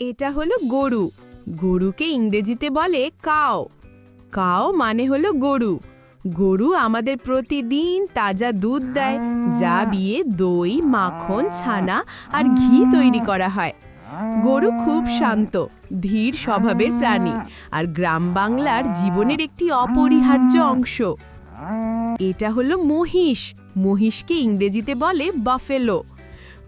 এটা হলো গরু। গরুকে ইংরেজিতে বলে কাও। কাও মানে হলো গরু। গরু আমাদের প্রতিদিন তাজা দুধ দেয়, যা বিয়ে দই, মাখন, ছানা আর ঘি তৈরি করা হয়। গরু খুব শান্ত, ধীর স্বভাবের প্রাণী আর গ্রাম বাংলার জীবনের একটি অপরিহার্য অংশ। এটা হলো মহিষ। মহিষকে ইংরেজিতে বলে বাফেলো।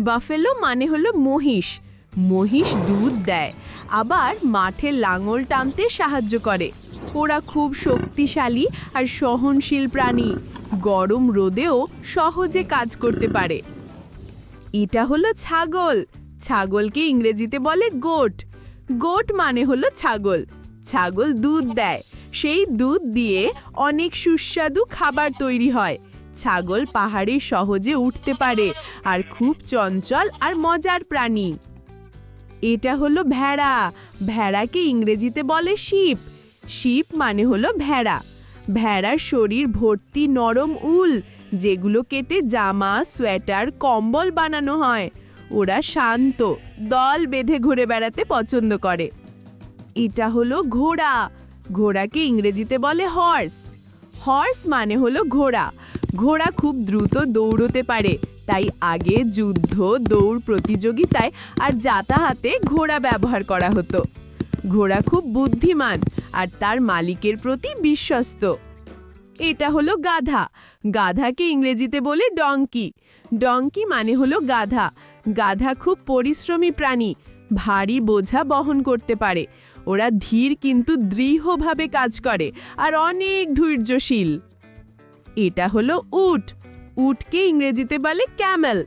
বাফেলো মানে হলো মহিষ। মহিষ দুধ দেয়। আবার মাঠে লাঙল টানতে সাহায্য করে। ওরা খুব শক্তিশালী আর সহনশীল প্রাণী। গরম রোদেও সহজে কাজ করতে পারে। এটা হলো ছাগল। ছাগলকে ইংরেজিতে বলে গোট। গোট মানে হলো ছাগল। ছাগল দুধ দেয়। সেই দুধ দিয়ে অনেক সুস্বাদু খাবার তৈরি হয়। ছাগল পাহাড়ে সহজে উঠতে পারে আর খুব চঞ্চল আর মজার প্রাণী। এটা হলো ভেড়া। ভেড়াকে ইংরেজিতে বলে শিপ। শিপ মানে হলো ভেড়া। ভেড়ার শরীর ভর্তি নরম উল, যেগুলো কেটে জামা, সোয়েটার, কম্বল বানানো হয়। ওরা শান্ত, দল বেঁধে ঘুরে বেড়াতে পছন্দ করে। এটা হলো ঘোড়া। ঘোড়াকে ইংরেজিতে বলে হর্স হর্স মানে হলো ঘোড়া। ঘোড়া খুব দ্রুত দৌড়তে পারে। তাই আগে যুদ্ধ, দৌড় প্রতিযোগিতায় আর যাতায়াতে ঘোড়া ব্যবহার করা হতো। ঘোড়া খুব বুদ্ধিমান আর তার মালিকের প্রতি বিশ্বস্ত। এটা হলো গাধা। গাধাকে ইংরেজিতে বলে ডঙ্কি ডঙ্কি মানে হলো গাধা। গাধা খুব পরিশ্রমী প্রাণী। ভারী বোঝা বহন করতে পারে। ওরা ধীর কিন্তু দৃঢ়ভাবে কাজ করে আর অনেক ধৈর্যশীল। এটা হলো উট। উটকে ইংরেজিতে বলে ক্যামেল।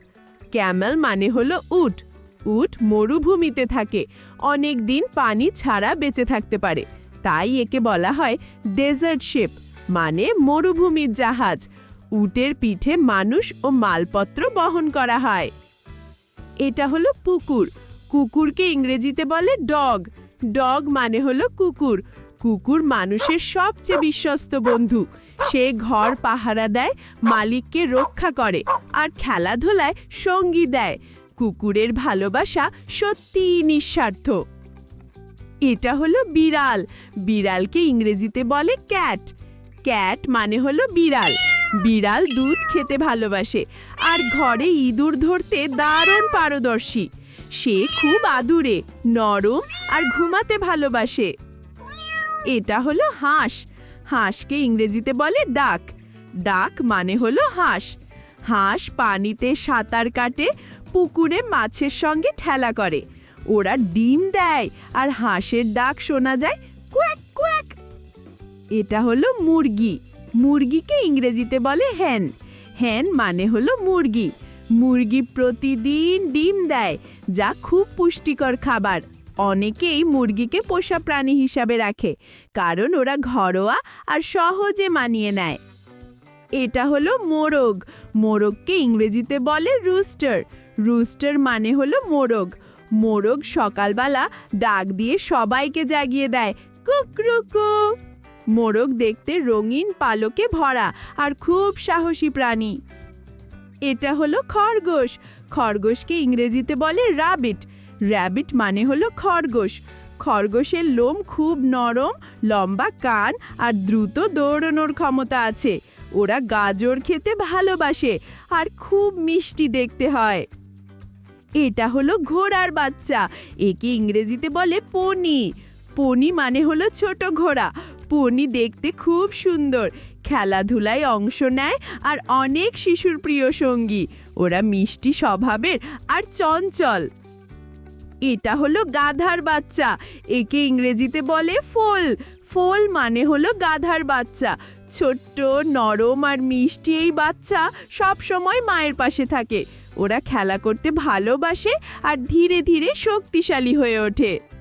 ক্যামেল মানে হলো উট। উট মরুভূমিতে থাকে। অনেক দিন পানি ছাড়া বেঁচে থাকতে পারে। তাই একে বলা হয় ডেজার্ট শিপ মানে মরুভূমির জাহাজ। উটের পিঠে মানুষ ও মালপত্র বহন করা হয়। এটা হলো পুকুর কুকুরকে ইংরেজিতে বলে ডগ। ডগ মানে হলো কুকুর। কুকুর মানুষের সবচেয়ে বিশ্বস্ত বন্ধু। সে ঘর পাহারা দেয়, মালিককে রক্ষা করে আর খেলাধুলায় সঙ্গী দেয়। কুকুরের ভালোবাসা সত্যিই নিঃস্বার্থ। এটা হলো বিড়াল। বিড়ালকে ইংরেজিতে বলে ক্যাট। ক্যাট মানে হলো বিড়াল। বিড়াল দুধ খেতে ভালোবাসে আর ঘরে ইঁদুর ধরতে দারুণ পারদর্শী। সে খুব আদুরে, নরম আর ঘুমাতে ভালোবাসে। এটা হলো হাঁস। হাঁসকে ইংরেজিতে বলে ডাক। ডাক মানে হলো হাঁস। হাঁস পানিতে সাঁতার কাটে, পুকুরে মাছের সঙ্গে ঠেলা করে। ওরা ডিম দেয় আর হাঁসের ডাক শোনা যায় কুয়াক কুয়াক। এটা হলো মুরগি। মুরগিকে ইংরেজিতে বলে হ্যান হ্যান মানে হলো মুরগি। মুরগি প্রতিদিন ডিম দেয়, যা খুব পুষ্টিকর খাবার। অনেকেই মুরগিকে পোষা প্রাণী হিসাবে রাখে, কারণ ওরা ঘরোয়া আর সহজে মানিয়ে নেয়। এটা হলো মোরগ। মোরগকে ইংরেজিতে বলে রুস্টার রুস্টার মানে হলো মোরগ। মোরগ সকালবেলা ডাক দিয়ে সবাইকে জাগিয়ে দেয়, কুকরুকু! মোরগ দেখতে রঙিন পালকে ভরা আর খুব সাহসী প্রাণী। এটা হলো খরগোশ। খরগোশকে ইংরেজিতে বলে রাবিট র্যাবিট মানে হলো খরগোশ। খরগোশের লোম খুব নরম, লম্বা কান আর দ্রুত দৌড়ানোর ক্ষমতা আছে। ওরা গাজর খেতে ভালোবাসে আর খুব মিষ্টি দেখতে হয়। এটা হলো ঘোড়ার বাচ্চা। একে ইংরেজিতে বলে পনি। পনি মানে হলো ছোট ঘোড়া। পনি দেখতে খুব সুন্দর। খেলাধুলায় অংশ নেয় আর অনেক শিশুর প্রিয় সঙ্গী। ওরা মিষ্টি স্বভাবের আর চঞ্চল। এটা হলো গাধার বাচ্চা। একে ইংরেজিতে বলে ফোল। ফোল মানে হলো গাধার বাচ্চা। ছোট্ট, নরম আর মিষ্টি এই বাচ্চা সব সময় মায়ের পাশে থাকে। ওরা খেলা করতে ভালোবাসে আর ধীরে ধীরে শক্তিশালী হয়ে ওঠে।